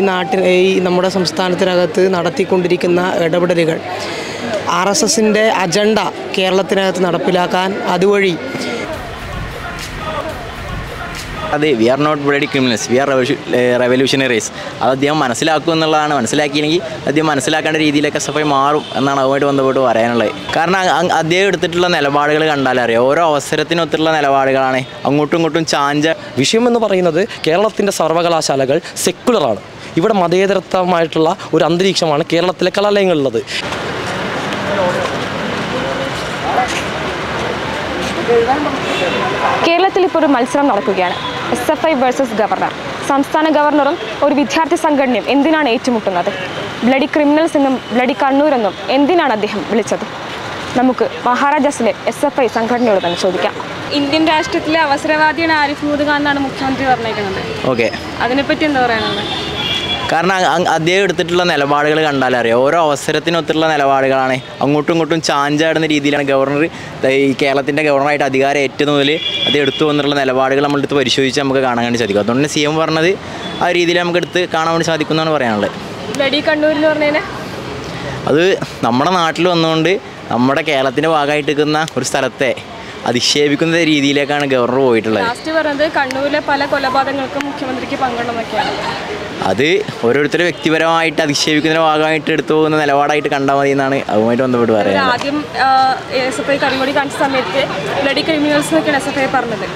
ഈ നാട്ടിൽ ഈ നമ്മുടെ സംസ്ഥാനത്തിനകത്ത് നടത്തിക്കൊണ്ടിരിക്കുന്ന ഇടപെടലുകൾ ആർ എസ് എസിന്റെ അജണ്ട കേരളത്തിനകത്ത് നടപ്പിലാക്കാൻ അതുവഴി. അതെ we are not bloody criminals we are revolutionaries അത് അദ്ദേഹം മനസ്സിലാക്കും എന്നുള്ളതാണ്. മനസ്സിലാക്കിയില്ലെങ്കിൽ അദ്ദേഹം മനസ്സിലാക്കേണ്ട രീതിയിലൊക്കെ എസ് എഫ് ഐ മാറും എന്നാണ് അതുമായിട്ട് ബന്ധപ്പെട്ട് പറയാനുള്ളത്. കാരണം അദ്ദേഹം എടുത്തിട്ടുള്ള നിലപാടുകൾ കണ്ടാലറിയാം ഓരോ അവസരത്തിനൊത്തുള്ള നിലപാടുകളാണ് അങ്ങോട്ടും ഇങ്ങോട്ടും ചാഞ്ച. വിഷയമെന്ന് പറയുന്നത് കേരളത്തിന്റെ സർവകലാശാലകൾ സെക്കുലറാണ് ഇവിടെ മതേതരത്വമായിട്ടുള്ള ഒരു അന്തരീക്ഷമാണ് കേരളത്തിലെ കലാലയങ്ങളിലുള്ളത്. കേരളത്തിൽ ഇപ്പോൾ ഒരു മത്സരം നടക്കുകയാണ്. S F I versus governor സംസ്ഥാന ഗവർണറും ഒരു വിദ്യാർത്ഥി സംഘടനയും എന്തിനാണ് ഏറ്റുമുട്ടുന്നത്? ബ്ലഡി ക്രിമിനൽസ് എന്നും ബ്ലഡി കണ്ണൂർ എന്നും എന്തിനാണ് അദ്ദേഹം വിളിച്ചത്? നമുക്ക് മഹാരാജാസിലെ എസ് എഫ് ഐ സംഘടനയോട് തന്നെ ചോദിക്കാം. ഇന്ത്യൻ രാഷ്ട്രീയത്തിലെ അവസരവാദിയാണ് ആരിഫ് മുഹമ്മദ് ഖാൻ എന്നാണ് മുഖ്യമന്ത്രി പറഞ്ഞേക്കുന്നത് ഓക്കെ. അതിനെപ്പറ്റി എന്താ പറയാനുള്ളത്? കാരണം അദ്ദേഹം എടുത്തിട്ടുള്ള നിലപാടുകൾ കണ്ടാലറിയാം ഓരോ അവസരത്തിനൊത്തുള്ള നിലപാടുകളാണ്. അങ്ങോട്ടും ഇങ്ങോട്ടും ചാഞ്ചാടുന്ന രീതിയിലാണ് ഗവർണർ ഈ കേരളത്തിന്റെ ഗവർണറായിട്ട് അധികാരം ഏറ്റവും മുതൽ അത് എടുത്തു വന്നിട്ടുള്ള നിലപാടുകൾ നമ്മളെടുത്ത് പരിശോധിച്ച് നമുക്ക് കാണാൻ വേണ്ടി സാധിക്കും. അതുകൊണ്ട് സി എം പറഞ്ഞത് ആ രീതിയിൽ നമുക്ക് എടുത്ത് കാണാൻ വേണ്ടി സാധിക്കുന്നതാണ് പറയാനുള്ളത്. കണ്ണൂർ എന്ന് അത് നമ്മുടെ നാട്ടിൽ വന്നുകൊണ്ട് നമ്മുടെ കേരളത്തിന്റെ ഭാഗമായിട്ട് നിൽക്കുന്ന ഒരു സ്ഥലത്തെ അധിക്ഷേപിക്കുന്ന രീതിയിലേക്കാണ് ഗവർണർ പോയിട്ടുള്ളത്. ലാസ്റ്റ് പറഞ്ഞത് കണ്ണൂരിലെ പല കൊലപാതകങ്ങൾക്കും മുഖ്യമന്ത്രിക്ക് പങ്കുണ്ടെന്നൊക്കെയാണ് അത് ഓരോരുത്തരും വ്യക്തിപരമായിട്ട് അധിക്ഷേപിക്കുന്ന ഭാഗമായിട്ട് എടുത്തു പോകുന്ന നിലപാടായിട്ട് കണ്ടാൽ മതി എന്നാണ് അതുമായിട്ട് ബന്ധപ്പെട്ട് പറയുന്നത്. ആദ്യം എസ് എഫ് ഐ കരിങ്കൊടി കാണിച്ച സമയത്ത് ബ്ലഡി ക്രിമിനൽസ് എന്നൊക്കെയാണ് എസ് എഫ് ഐ പറഞ്ഞത്.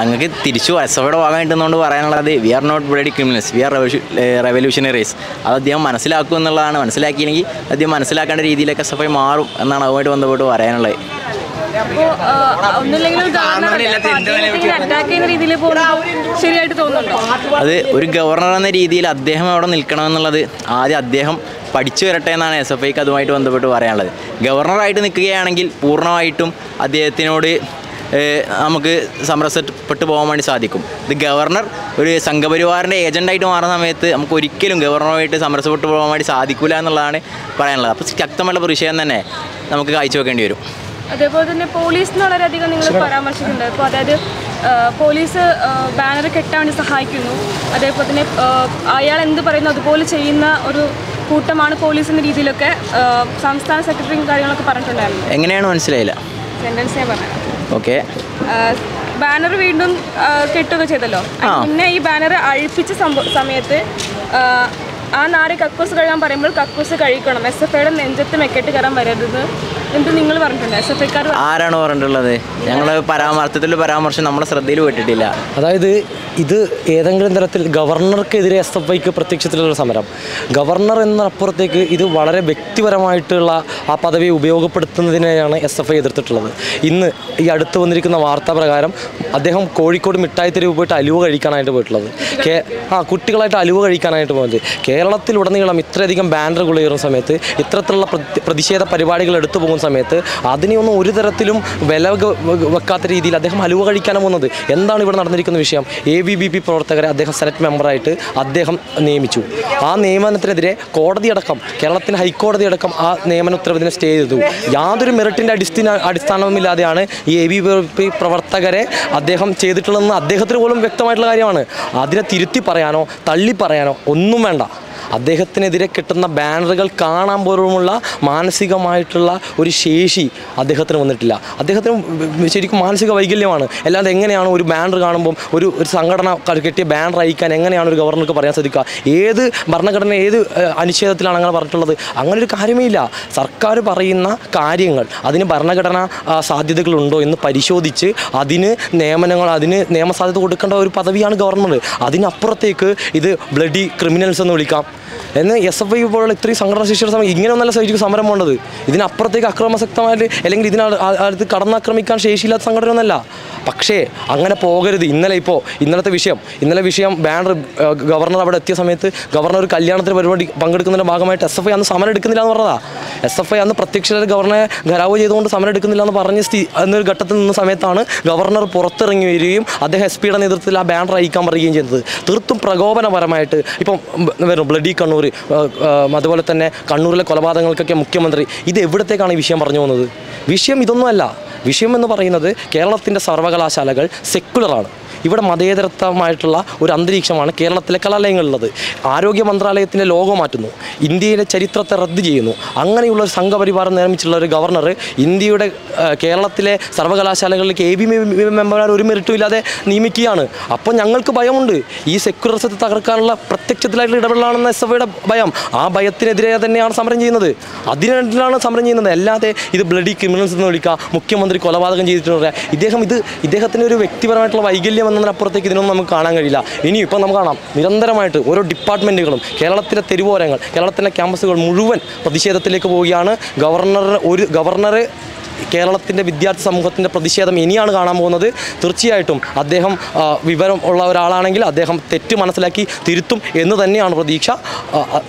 അങ്ങക്ക് തിരിച്ചു എസ് എഫയുടെ ഭാഗമായിട്ട് എന്നുകൊണ്ട് പറയാനുള്ളത് we are not bloody criminals we are revolutionaries അത് അദ്ദേഹം മനസ്സിലാക്കും എന്നുള്ളതാണ് മനസ്സിലാക്കിയില്ലെങ്കിൽ അദ്ദേഹം മനസ്സിലാക്കേണ്ട രീതിയിലൊക്കെ എസ് എഫ് ഐ മാറും എന്നാണ് അതുമായിട്ട് ബന്ധപ്പെട്ട് പറയാനുള്ളത്. അപ്പോൾ അറ്റാക്ക് ചെയ്യുന്ന രീതിയിൽ പോകുന്നത് ശരിയായിട്ട് തോന്നുന്നുണ്ടോ? അത് ഒരു ഗവർണർ എന്ന രീതിയിൽ അദ്ദേഹം അവിടെ നിൽക്കണമെന്നുള്ളത് ആദ്യം അദ്ദേഹം പഠിച്ചു വരട്ടെ എന്നാണ് എസ് എഫ് ഐക്ക് അതുമായിട്ട് ബന്ധപ്പെട്ട് പറയാനുള്ളത്. ഗവർണറായിട്ട് നിൽക്കുകയാണെങ്കിൽ പൂർണമായിട്ടും അദ്ദേഹത്തിനോട് നമുക്ക് സമരസപ്പെട്ട് പോകാൻ വേണ്ടി സാധിക്കും. ഇത് ഗവർണർ ഒരു സംഘപരിവാറിന്റെ ഏജന്റായിട്ട് മാറുന്ന സമയത്ത് നമുക്ക് ഒരിക്കലും ഗവർണറുമായിട്ട് സമരസപ്പെട്ട് പോകാൻ വേണ്ടി സാധിക്കില്ല എന്നുള്ളതാണ് പറയാനുള്ളത്. അപ്പോൾ ശക്തമായിട്ടുള്ള പ്രതിഷേധം തന്നെ നമുക്ക് കാഴ്ചവെക്കേണ്ടി വരും. അതേപോലെ തന്നെ പോലീസിന് വളരെയധികം നിങ്ങൾ പരാമർശിക്കുന്നുണ്ട് അപ്പോൾ അതായത് പോലീസ് ബാനർ കെട്ടാൻ വേണ്ടി സഹായിക്കുന്നു. അതേപോലെ തന്നെ അയാൾ എന്ത് പറയുന്നു അതുപോലെ ചെയ്യുന്ന ഒരു കൂട്ടമാണ് പോലീസ് എന്ന രീതിയിലൊക്കെ സംസ്ഥാന സെക്രട്ടറിയും കാര്യങ്ങളൊക്കെ പറഞ്ഞിട്ടുണ്ടായിരുന്നു. എങ്ങനെയാണ് മനസ്സിലായില്ല? സെന്റൻസ് ഞാൻ പറഞ്ഞത് ഓക്കെ. ബാനർ വീണ്ടും കെട്ടുക ചെയ്തല്ലോ. പിന്നെ ഈ ബാനർ അഴിപ്പിച്ച സമയത്ത് ആ, ആ നാട് കക്കൂസ് കഴുകാൻ പറയുമ്പോൾ കക്കൂസ് കഴിക്കണം എസ് എഫ് ഐയുടെ നെഞ്ചത്ത് മെക്കെട്ട് കയറാൻ വരരുത്. ആരാണ് പറഞ്ഞിട്ടുള്ളത്? ഞങ്ങൾ പരാമർശത്തിൽ പരാമർശം നമ്മുടെ ശ്രദ്ധയിൽ പെട്ടിട്ടില്ല. അതായത് ഇത് ഏതെങ്കിലും തരത്തിൽ ഗവർണർക്കെതിരെ എസ് എഫ് ഐക്ക് പ്രത്യക്ഷത്തിലുള്ള സമരം. ഗവർണർ എന്നപ്പുറത്തേക്ക് ഇത് വളരെ വ്യക്തിപരമായിട്ടുള്ള ആ പദവി ഉപയോഗപ്പെടുത്തുന്നതിനെയാണ് എസ് എഫ് ഐ എതിർത്തിട്ടുള്ളത്. ഇന്ന് ഈ അടുത്ത് വന്നിരിക്കുന്ന വാർത്താ പ്രകാരം അദ്ദേഹം കോഴിക്കോട് മിഠായി തെരുവ് പോയിട്ട് അലുവ കഴിക്കാനായിട്ട് പോയിട്ടുള്ളത്. കേ ആ കുട്ടികളായിട്ട് അലുവ കഴിക്കാനായിട്ട് പോകുന്നത് കേരളത്തിലുടനീളം ഇത്രയധികം ബാനറുകൾ ഉയരുന്ന സമയത്ത് ഇത്തരത്തിലുള്ള പ്രതിഷേധ പരിപാടികൾ എടുത്തു പോകുന്ന സമയത്ത് അതിനെയൊന്നും ഒരു തരത്തിലും വില വെക്കാത്ത രീതിയിൽ അദ്ദേഹം ഹലുവ കഴിക്കാനാണ് പോകുന്നത്. എന്താണ് ഇവിടെ നടന്നിരിക്കുന്ന വിഷയം? എ ബി ബി പി പ്രവർത്തകരെ അദ്ദേഹം സെനറ്റ് മെമ്പറായിട്ട് അദ്ദേഹം നിയമിച്ചു. ആ നിയമനത്തിനെതിരെ കോടതിയടക്കം കേരളത്തിന് ഹൈക്കോടതി അടക്കം ആ നിയമന ഉത്തരവിനെ സ്റ്റേ ചെയ്തു. യാതൊരു മെറിറ്റിന്റെ അടിസ്ഥാന അടിസ്ഥാനവുമില്ലാതെയാണ് ഈ എ ബി പി പ്രവർത്തകരെ അദ്ദേഹം ചെയ്തിട്ടുള്ളതെന്ന് അദ്ദേഹത്തിന് പോലും വ്യക്തമായിട്ടുള്ള കാര്യമാണ്. അതിനെ തിരുത്തി പറയാനോ തള്ളി പറയാനോ ഒന്നും വേണ്ട. അദ്ദേഹത്തിനെതിരെ കിട്ടുന്ന ബാനറുകൾ കാണാൻ പോലുമുള്ള മാനസികമായിട്ടുള്ള ഒരു ശേഷി അദ്ദേഹത്തിന് വന്നിട്ടില്ല. അദ്ദേഹത്തിന് ശരിക്കും മാനസിക വൈകല്യമാണ്. അല്ലാതെ എങ്ങനെയാണ് ഒരു ബാനർ കാണുമ്പോൾ ഒരു ഒരു സംഘടന കെട്ടിയ ബാനർ അയക്കാൻ എങ്ങനെയാണ് ഒരു ഗവർണർക്ക് പറയാൻ സാധിക്കുക? ഏത് ഭരണഘടന ഏത് അനുച്ഛേദത്തിലാണ് അങ്ങനെ പറഞ്ഞിട്ടുള്ളത്? അങ്ങനെ ഒരു കാര്യമേ ഇല്ല സർക്കാർ പറയുന്ന കാര്യങ്ങൾ അതിന് ഭരണഘടന സാധ്യതകളുണ്ടോ എന്ന് പരിശോധിച്ച് അതിന് നിയമനങ്ങൾ അതിന് നിയമസാധ്യത കൊടുക്കേണ്ട ഒരു പദവിയാണ് ഗവർണർ. അതിനപ്പുറത്തേക്ക് ഇത് ബ്ലഡി ക്രിമിനൽസ് എന്ന് വിളിക്കാം. എന്ന് എസ് എഫ് ഐ പോലുള്ള ഇത്രയും സംഘടന ശിക്ഷയുടെ സമയം ഇങ്ങനെ ഒന്നല്ല ശരിക്കും സമരം വേണ്ടത് ഇതിനപ്പുറത്തേക്ക് അക്രമശക്തമായിട്ട് അല്ലെങ്കിൽ അടുത്ത് കടന്നാക്രമിക്കാൻ ശേഷിയില്ലാത്ത സംഘടന ഒന്നല്ല പക്ഷേ അങ്ങനെ പോകരുത്. ഇന്നലെ ഇപ്പോൾ ഇന്നലത്തെ വിഷയം ഇന്നലെ വിഷയം ബാനർ ഗവർണർ അവിടെ എത്തിയ സമയത്ത് ഗവർണർ ഒരു കല്യാണത്തിന് പരിപാടി പങ്കെടുക്കുന്നതിന്റെ ഭാഗമായിട്ട് എസ് എഫ് ഐ അന്ന് സമരം എടുക്കുന്നില്ല എന്ന് പറഞ്ഞതാ. എസ് എഫ് ഐ അന്ന് പ്രത്യക്ഷ ഗവർണറെ ഖരാവ് ചെയ്തുകൊണ്ട് സമരം എടുക്കുന്നില്ല എന്ന് പറഞ്ഞ സ്ഥിതി എന്നൊരു ഘട്ടത്തിൽ നിന്ന സമയത്താണ് ഗവർണർ പുറത്തിറങ്ങി വരികയും അദ്ദേഹം എസ് പിയുടെ നേതൃത്വത്തിൽ ആ ബാനർ അയക്കാൻ പറയുകയും ചെയ്തത്. തീർത്തും പ്രകോപനപരമായിട്ട് ഇപ്പം വരും ബ്ലഡി കണ്ണൂർ അതുപോലെ തന്നെ കണ്ണൂരിലെ കൊലപാതകങ്ങൾക്കൊക്കെ മുഖ്യമന്ത്രി. ഇത് എവിടത്തേക്കാണ് ഈ വിഷയം പറഞ്ഞു പോകുന്നത്? വിഷയം ഇതൊന്നുമല്ല. വിഷയം എന്ന് പറയുന്നത് കേരളത്തിന്റെ സർവകലാശാലകൾ സെക്കുലറാണ് ഇവിടെ മതേതരത്വമായിട്ടുള്ള ഒരു അന്തരീക്ഷമാണ് കേരളത്തിലെ കലാലയങ്ങളിലുള്ളത്. ആരോഗ്യ മന്ത്രാലയത്തിന്റെ ലോഗോ മാറ്റുന്നു. ഇന്ത്യയിലെ ചരിത്രത്തെ റദ്ദ് ചെയ്യുന്നു. അങ്ങനെയുള്ള ഒരു സംഘപരിവാരം നിർമ്മിച്ചിട്ടുള്ള ഒരു ഗവർണർ ഇന്ത്യയുടെ കേരളത്തിലെ സർവകലാശാലകളിലേക്ക് എ ബി മെമ്പർമാർ ഒരു മെറിറ്റും ഇല്ലാതെ നിയമിക്കുകയാണ്. അപ്പോൾ ഞങ്ങൾക്ക് ഭയമുണ്ട്. ഈ സെക്യുലറിസത്തെ തകർക്കാനുള്ള പ്രത്യക്ഷത്തിലായിട്ടുള്ള ഇടപെടലാണെന്ന എസ് എഫ് ഭയം. ആ ഭയത്തിനെതിരെ തന്നെയാണ് സമരം ചെയ്യുന്നത്. അതിനെതിരാണ് സമരം ചെയ്യുന്നത്. അല്ലാതെ ഇത് ബ്ലഡി ക്രിമിനൽസ് എന്ന് വിളിക്കുക മുഖ്യമന്ത്രി കൊലപാതകം ചെയ്തിട്ടുണ്ട് ഇദ്ദേഹം ഇത് ഇദ്ദേഹത്തിന്റെ ഒരു വ്യക്തിപരമായിട്ടുള്ള വൈകല്യം എന്നതിനപ്പുറത്തേക്ക് ഇതിനൊന്നും നമുക്ക് കാണാൻ കഴിയില്ല. ഇനിയും ഇപ്പം നമുക്ക് കാണാം. നിരന്തരമായിട്ട് ഓരോ ഡിപ്പാർട്ട്മെന്റുകളും കേരളത്തിലെ തെരുവോരങ്ങൾ കേരളത്തിലെ ക്യാമ്പസുകൾ മുഴുവൻ പ്രതിഷേധത്തിലേക്ക് പോവുകയാണ്. ഗവർണർ ഒരു ഗവർണറെ കേരളത്തിന്റെ വിദ്യാർത്ഥി സമൂഹത്തിന്റെ പ്രതിഷേധം ഇനിയാണ് കാണാൻ പോകുന്നത്. തീർച്ചയായിട്ടും അദ്ദേഹം വിവരം ഉള്ള ഒരാളാണെങ്കിൽ അദ്ദേഹം തെറ്റ് മനസ്സിലാക്കി തിരുത്തും എന്ന് തന്നെയാണ് പ്രതീക്ഷ.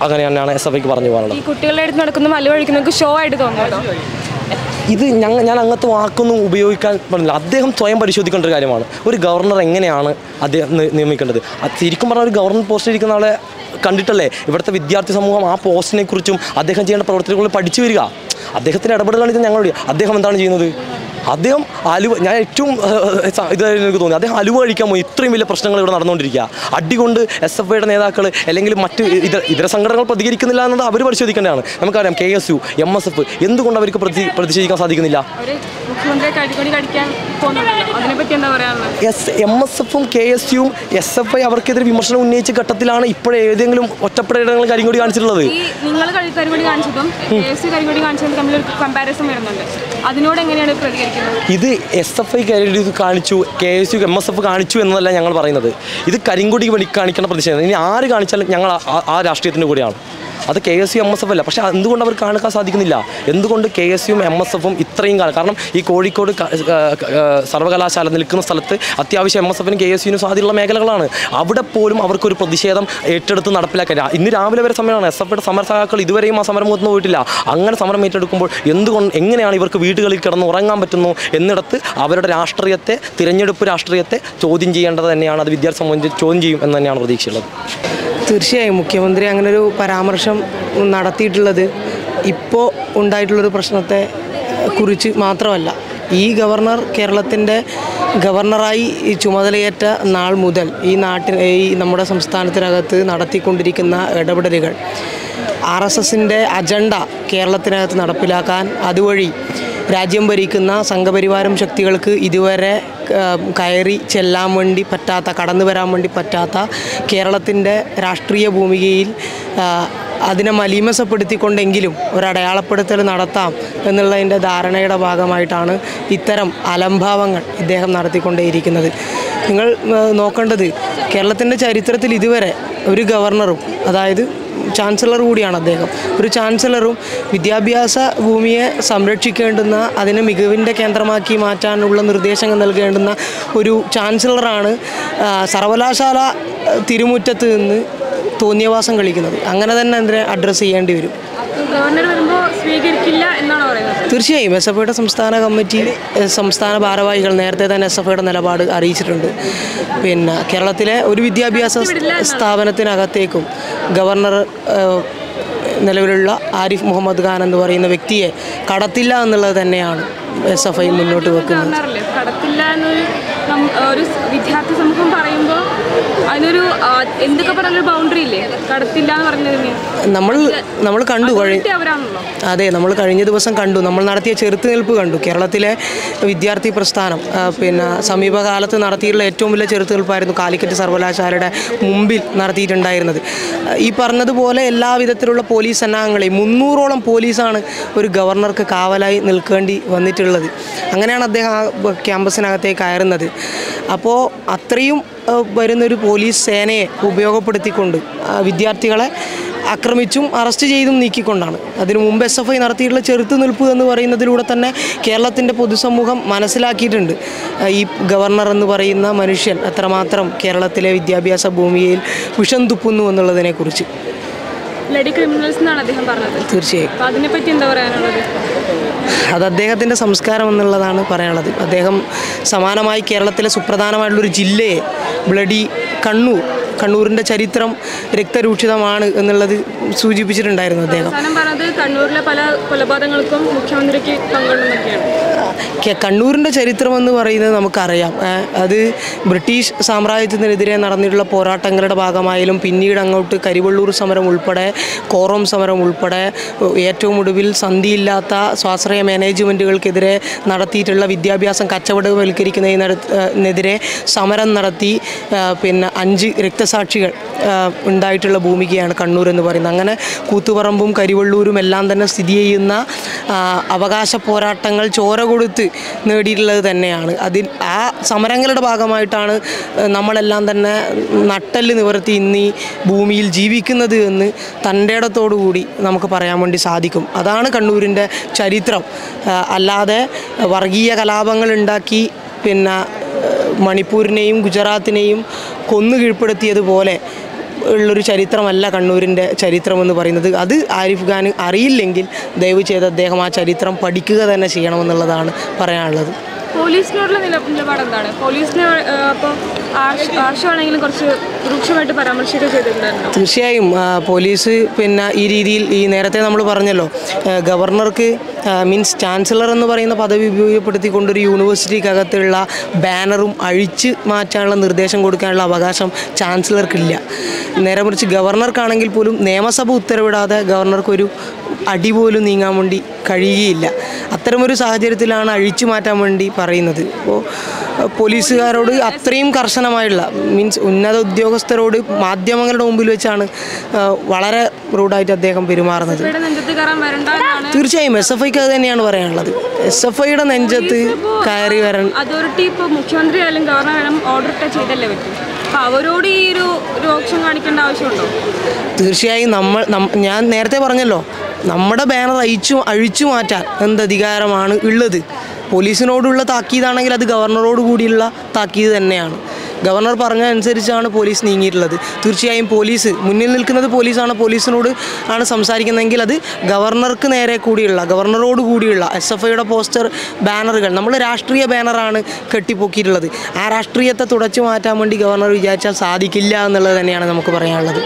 അങ്ങനെ തന്നെയാണ് എസ് എഫ് ഐക്ക് പറഞ്ഞു പോകാനുള്ളത്. കുട്ടികളുടെ അടുത്ത് നടക്കുന്ന മലവഴിക്കുന്നവർക്ക് ഷോ ആയിട്ട് തോന്നുന്നുണ്ടോ? ഇത് ഞങ്ങൾ ഞാൻ അങ്ങനത്തെ വാക്കൊന്നും ഉപയോഗിക്കാൻ പറഞ്ഞില്ല അദ്ദേഹം സ്വയം പരിശോധിക്കേണ്ട ഒരു കാര്യമാണ്. ഒരു ഗവർണർ എങ്ങനെയാണ് അദ്ദേഹം നിയമിക്കേണ്ടത്? ശരിക്കും പറഞ്ഞാൽ ഒരു ഗവർണർ പോസ്റ്റ് ഇരിക്കുന്ന ആളെ കണ്ടിട്ടല്ലേ? ഇവിടുത്തെ വിദ്യാർത്ഥി സമൂഹം ആ പോസ്റ്റിനെക്കുറിച്ചും അദ്ദേഹം ചെയ്യേണ്ട പ്രവർത്തനങ്ങളിൽ പഠിച്ചു വരിക. അദ്ദേഹത്തിന്റെ ഇടപെടലാണ് ഇത് ഞങ്ങളുടെ. അദ്ദേഹം എന്താണ് ചെയ്യുന്നത്? അദ്ദേഹം അലുവ ഞാൻ ഏറ്റവും ഇതായിരുന്നു എനിക്ക് തോന്നി. അദ്ദേഹം അലുവ കഴിക്കാൻ പോയി. ഇത്രയും വലിയ പ്രശ്നങ്ങൾ ഇവിടെ നടന്നുകൊണ്ടിരിക്കുക. അടികൊണ്ട് എസ് എഫ് ഐയുടെ നേതാക്കൾ അല്ലെങ്കിൽ മറ്റ് ഇതര ഇതര സംഘടനകൾ പ്രതികരിക്കുന്നില്ല എന്നത് അവർ പരിശോധിക്കേണ്ടതാണ്. നമുക്കറിയാം K S U M S F എന്തുകൊണ്ട് അവർക്ക് പ്രതി പ്രതിഷേധിക്കാൻ സാധിക്കുന്നില്ല? എസ് എം എസ് എഫും കെ എസ് യുവും എസ് എഫ് ഐ അവർക്കെതിരെ വിമർശനം ഉന്നയിച്ച ഘട്ടത്തിലാണ് ഇപ്പോൾ ഏതെങ്കിലും ഒറ്റപ്പെടങ്ങളിൽ കരിങ്കൊടി കാണിച്ചിട്ടുള്ളത്. നിങ്ങൾ കാണിച്ചതും കമ്പാരിസൺ വരുന്നുണ്ട്. അതിനോട് എങ്ങനെയാണ് പ്രതികരിക്കുന്നത്? ഇത് എസ് എഫ് ഐ ഇത് കാണിച്ചു K S U M S F കാണിച്ചു എന്നല്ല ഞങ്ങൾ പറയുന്നത്. ഇത് കരിങ്കൊടി വേണ്ടി കാണിക്കുന്ന പ്രതിഷേധം. ഇനി ആര് കാണിച്ചാലും ഞങ്ങൾ ആ രാഷ്ട്രീയത്തിന്റെ കൂടെയാണ്. അത് K S U M S F അല്ല. പക്ഷേ എന്തുകൊണ്ട് അവർ കാണിക്കാൻ സാധിക്കുന്നില്ല? എന്തുകൊണ്ട് കെ എസ് യുവും എം എസ് എഫും ഇത്രയും കാലം കാരണം ഈ കോഴിക്കോട് സർവകലാശാല നിൽക്കുന്ന സ്ഥലത്ത് അത്യാവശ്യം എം എസ് എഫിനും കെ എസ് യുവിനും സാധ്യതയുള്ള മേഖലകളാണ്. അവിടെ പോലും അവർക്കൊരു പ്രതിഷേധം ഏറ്റെടുത്ത് നടപ്പിലാക്കാൻ ഇന്ന് രാവിലെ വരെ സമയമാണ്. എസ് എഫ് സമരസഹാക്കൾ സമര സഹാക്കൾ ഇതുവരെയും ആ സമരം മുഖത്ത് പോയിട്ടില്ല. അങ്ങനെ സമരം ഏറ്റെടുക്കുമ്പോൾ എന്തുകൊണ്ട് എങ്ങനെയാണ് ഇവർക്ക് വീടുകളിൽ കിടന്ന് ഉറങ്ങാൻ പറ്റുന്നു എന്നിടത്ത് അവരുടെ രാഷ്ട്രീയത്തെ തിരഞ്ഞെടുപ്പ് രാഷ്ട്രീയത്തെ ചോദ്യം ചെയ്യേണ്ടത് തന്നെയാണ്. അത് വിദ്യാർത്ഥി സംബന്ധിച്ച് ചോദ്യം ചെയ്യും എന്ന് തന്നെയാണ് പ്രതീക്ഷയുള്ളത്. തീർച്ചയായും മുഖ്യമന്ത്രി അങ്ങനെ ഒരു പരാമർശം നടത്തിയിട്ടുള്ളത് ഇപ്പോൾ ഉണ്ടായിട്ടുള്ളൊരു പ്രശ്നത്തെ കുറിച്ച് മാത്രമല്ല ഈ ഗവർണർ കേരളത്തിന്റെ ഗവർണറായി ഈ ചുമതലയേറ്റ നാൾ മുതൽ ഈ നാട്ടിൽ ഈ നമ്മുടെ സംസ്ഥാനത്തിനകത്ത് നടത്തിക്കൊണ്ടിരിക്കുന്ന ഇടപെടലുകൾ ആർ എസ് എസിന്റെ അജണ്ട കേരളത്തിനകത്ത് നടപ്പിലാക്കാൻ അതുവഴി രാജ്യം ഭരിക്കുന്ന സംഘപരിവാരം ശക്തികൾക്ക് ഇതുവരെ കയറി ചെല്ലാൻ വേണ്ടി പറ്റാത്ത കടന്നു വരാൻ വേണ്ടി പറ്റാത്ത കേരളത്തിന്റെ രാഷ്ട്രീയ ഭൂമികയിൽ അതിനെ മലീമസപ്പെടുത്തിക്കൊണ്ടെങ്കിലും ഒരടയാളപ്പെടുത്തൽ നടത്താം എന്നുള്ളതിന്റെ ധാരണയുടെ ഭാഗമായിട്ടാണ് ഇത്തരം അലംഭാവങ്ങൾ ഇദ്ദേഹം നടത്തിക്കൊണ്ടേയിരിക്കുന്നത്. നിങ്ങൾ നോക്കേണ്ടത് കേരളത്തിന്റെ ചരിത്രത്തിൽ ഇതുവരെ ഒരു ഗവർണറും അതായത് ചാൻസലർ കൂടിയാണ് അദ്ദേഹം. ഒരു ചാൻസലറും വിദ്യാഭ്യാസ ഭൂമിയെ സംരക്ഷിക്കേണ്ടുന്ന അതിനെ മികവിന്റെ കേന്ദ്രമാക്കി മാറ്റാനുള്ള നിർദ്ദേശങ്ങൾ നൽകേണ്ടുന്ന ഒരു ചാൻസലറാണ് സർവകലാശാല തിരുമുറ്റത്ത് നിന്ന് തോന്നിയവാസം കളിക്കുന്നത്. അങ്ങനെ തന്നെ അതിനെ അഡ്രസ്സ് ചെയ്യേണ്ടി വരും. ഗവർണർ വരുമ്പോൾ സ്വീകരിക്കില്ല എന്നാണ് പറയുന്നത്? തീർച്ചയായും. എസ് എഫ് ഐയുടെ സംസ്ഥാന കമ്മിറ്റി സംസ്ഥാന ഭാരവാഹികൾ നേരത്തെ തന്നെ എസ് എഫ് ഐയുടെ നിലപാട് അറിയിച്ചിട്ടുണ്ട്. പിന്നെ കേരളത്തിലെ ഒരു വിദ്യാഭ്യാസ സ്ഥാപനത്തിനകത്തേക്കും ഗവർണർ നിലവിലുള്ള ആരിഫ് മുഹമ്മദ് ഖാൻ എന്ന് പറയുന്ന വ്യക്തിയെ കടത്തില്ല എന്നുള്ളത് തന്നെയാണ് എസ് എഫ് ഐ മുന്നോട്ട് വെക്കുന്നത്. ഒരു വിദ്യാർത്ഥി സമൂഹം അതിനൊരു എന്തൊക്കെ പറഞ്ഞൊരു ബൗണ്ടറി ഇല്ലേ? കടത്തില്ല എന്ന് നമ്മൾ നമ്മൾ കണ്ടു അതെ നമ്മൾ കഴിഞ്ഞ ദിവസം കണ്ടു. നമ്മൾ നടത്തിയ ചെറുത്തുനിൽപ്പ് കണ്ടു. കേരളത്തിലെ വിദ്യാർത്ഥി പ്രസ്ഥാനം പിന്നെ സമീപകാലത്ത് നടത്തിയിട്ടുള്ള ഏറ്റവും വലിയ ചെറുത്തുനിൽപ്പായിരുന്നു കാലിക്കറ്റ് സർവകലാശാലയുടെ മുമ്പിൽ നടത്തിയിട്ടുണ്ടായിരുന്നത്. ഈ പറഞ്ഞതുപോലെ എല്ലാ വിധത്തിലുള്ള പോലീസ് സന്നാഹങ്ങളെയും മുന്നൂറോളം പോലീസാണ് ഒരു ഗവർണർക്ക് കാവലായി നിൽക്കേണ്ടി വന്നിട്ടുള്ളത്. അങ്ങനെയാണ് അദ്ദേഹം ആ ക്യാമ്പസിനകത്തേക്ക് കയറുന്നത്. അപ്പോൾ അത്രയും വരുന്നൊരു പോലീസ് സേനയെ ഉപയോഗപ്പെടുത്തിക്കൊണ്ട് വിദ്യാർത്ഥികളെ ആക്രമിച്ചും അറസ്റ്റ് ചെയ്തും നീക്കിക്കൊണ്ടാണ്. അതിനു മുമ്പ് എസ് എഫ് ഐ നടത്തിയിട്ടുള്ള ചെറുത്തുനിൽപ്പ് എന്ന് പറയുന്നതിലൂടെ തന്നെ കേരളത്തിന്റെ പൊതുസമൂഹം മനസ്സിലാക്കിയിട്ടുണ്ട്. ഈ ഗവർണർ എന്ന് പറയുന്ന മനുഷ്യൻ അത്രമാത്രം കേരളത്തിലെ വിദ്യാഭ്യാസ ഭൂമിയിൽ വിഷം തുപ്പുന്നു എന്നുള്ളതിനെക്കുറിച്ച്. തീർച്ചയായും. അത് അദ്ദേഹത്തിന്റെ സംസ്കാരം എന്നുള്ളതാണ് പറയാനുള്ളത്. അദ്ദേഹം സമാനമായി കേരളത്തിലെ സുപ്രധാനമായിട്ടുള്ളൊരു ജില്ലയെ ബ്ലഡി കണ്ണൂർ കണ്ണൂരിന്റെ ചരിത്രം രക്തരൂക്ഷിതമാണ് എന്നുള്ളത് സൂചിപ്പിച്ചിട്ടുണ്ടായിരുന്നു അദ്ദേഹം. കണ്ണൂരിലെ പല കൊലപാതകങ്ങൾക്കും മുഖ്യമന്ത്രിക്ക് പങ്കുണ്ടെന്നൊക്കെയാണ്. കണ്ണൂരിന്റെ ചരിത്രം എന്ന് പറയുന്നത് നമുക്കറിയാം. അത് ബ്രിട്ടീഷ് സാമ്രാജ്യത്തിനെതിരെ നടന്നിട്ടുള്ള പോരാട്ടങ്ങളുടെ ഭാഗമായാലും പിന്നീട് അങ്ങോട്ട് കരിവള്ളൂർ സമരം ഉൾപ്പെടെ കോറോം സമരം ഉൾപ്പെടെ ഏറ്റവും ഒടുവിൽ സന്ധിയില്ലാത്ത സ്വാശ്രയ മാനേജ്മെന്റുകൾക്കെതിരെ നടത്തിയിട്ടുള്ള വിദ്യാഭ്യാസം കച്ചവടവൽക്കരിക്കുന്നതിനെതിരെ സമരം നടത്തി പിന്നെ അഞ്ച് രക്തസാക്ഷികൾ ഉണ്ടായിട്ടുള്ള ഭൂമികയാണ് കണ്ണൂർ എന്ന് പറയുന്നത്. അങ്ങനെ കൂത്തുപറമ്പും കരിവള്ളൂരും എല്ലാം തന്നെ സ്ഥിതി ചെയ്യുന്ന അവകാശ പോരാട്ടങ്ങൾ ചോര കൊടുത്ത് നേടിയിട്ടുള്ളത് തന്നെയാണ്. അതിൽ ആ സമരങ്ങളുടെ ഭാഗമായിട്ടാണ് നമ്മളെല്ലാം തന്നെ നട്ടൽ നിവർത്തി ഇന്ന് ഭൂമിയിൽ ജീവിക്കുന്നത് എന്ന് തന്റെ ഇടത്തോടുകൂടി നമുക്ക് പറയാൻ വേണ്ടി സാധിക്കും. അതാണ് കണ്ണൂരിന്റെ ചരിത്രം. അല്ലാതെ വർഗീയ കലാപങ്ങൾ ഉണ്ടാക്കി പിന്നെ മണിപ്പൂരിനെയും ഗുജറാത്തിനെയും കൊന്നു കീഴ്പ്പെടുത്തിയതുപോലെ ഉള്ളൊരു ചരിത്രമല്ല കണ്ണൂരിന്റെ ചരിത്രം എന്ന് പറയുന്നത്. അത് ആരിഫ് ഖാൻ അറിയില്ലെങ്കിൽ ദയവ് ചെയ്ത് അദ്ദേഹം ആ ചരിത്രം പഠിക്കുക തന്നെ ചെയ്യണമെന്നുള്ളതാണ് പറയാനുള്ളത്. പോലീസിനോടുള്ള നില നിലപാട് എന്താണ് പോലീസിനെ അപ്പോൾ ആർഷമാണെങ്കിലും കുറച്ച് രൂക്ഷമായിട്ട് പരാമർശിക്കുക ചെയ്തിട്ടുണ്ടായിരുന്നു? തീർച്ചയായും പോലീസ് പിന്നെ ഈ രീതിയിൽ ഈ നേരത്തെ നമ്മൾ പറഞ്ഞല്ലോ ഗവർണർക്ക് മീൻസ് ചാൻസലർ എന്ന് പറയുന്ന പദവി ഉപയോഗപ്പെടുത്തിക്കൊണ്ട് ഒരു യൂണിവേഴ്സിറ്റിക്കകത്തുള്ള ബാനറും അഴിച്ച് മാറ്റാനുള്ള നിർദ്ദേശം കൊടുക്കാനുള്ള അവകാശം ചാൻസലർക്കില്ല. നേരെ മറിച്ച് ഗവർണർക്കാണെങ്കിൽ പോലും നിയമസഭ ഉത്തരവിടാതെ ഗവർണർക്കൊരു അടി പോലും നീങ്ങാൻ വേണ്ടി കഴിയുകയില്ല. അത്തരമൊരു സാഹചര്യത്തിലാണ് അഴിച്ചു മാറ്റാൻ വേണ്ടി പറയുന്നത്. അപ്പോൾ പോലീസുകാരോട് അത്രയും കർശനമായുള്ള മീൻസ് ഉന്നത ഉദ്യോഗസ്ഥരോട് മാധ്യമങ്ങളുടെ മുമ്പിൽ വെച്ചാണ് വളരെ റൂഡായിട്ട് അദ്ദേഹം പെരുമാറുന്നത്. തീർച്ചയായും എസ് എഫ് ഐക്ക് അത് തന്നെയാണ് പറയാനുള്ളത്. എസ് എഫ് ഐയുടെ നെഞ്ചത്ത് കയറി വരാൻ അതോറിറ്റി ഇപ്പോൾ മുഖ്യമന്ത്രി ആയാലും ഗവർണർ ഓർഡർ ചെയ്തല്ലേ പറ്റും? അവരോട് ഈ ഒരു രോക്ഷം കാണിക്കേണ്ട ആവശ്യമുണ്ടോ? തീർച്ചയായും നമ്മൾ ഞാൻ നേരത്തെ പറഞ്ഞല്ലോ നമ്മുടെ ബാനർ അഴിച്ചു അഴിച്ചു മാറ്റാൻ എന്ത് അധികാരമാണ് ഉള്ളത്. പോലീസിനോടുള്ള താക്കീതാണെങ്കിൽ അത് ഗവർണറോട് കൂടിയുള്ള താക്കീത് തന്നെയാണ്. ഗവർണർ പറഞ്ഞ അനുസരിച്ചാണ് പോലീസ് നീങ്ങിയിട്ടുള്ളത്. തീർച്ചയായും പോലീസ് മുന്നിൽ നിൽക്കുന്നത് പോലീസാണ്. പോലീസിനോട് ആണ് സംസാരിക്കുന്നതെങ്കിൽ അത് ഗവർണർക്ക് നേരെ കൂടിയുള്ള ഗവർണറോട് കൂടിയുള്ള എസ് എഫ് ഐയുടെ പോസ്റ്റർ ബാനറുകൾ. നമ്മൾ രാഷ്ട്രീയ ബാനറാണ് കെട്ടിപ്പൊക്കിയിട്ടുള്ളത്. ആ രാഷ്ട്രീയത്തെ തുടച്ചു മാറ്റാൻ വേണ്ടി ഗവർണർ വിചാരിച്ചാൽ സാധിക്കില്ല എന്നുള്ളത് തന്നെയാണ് നമുക്ക് പറയാനുള്ളത്.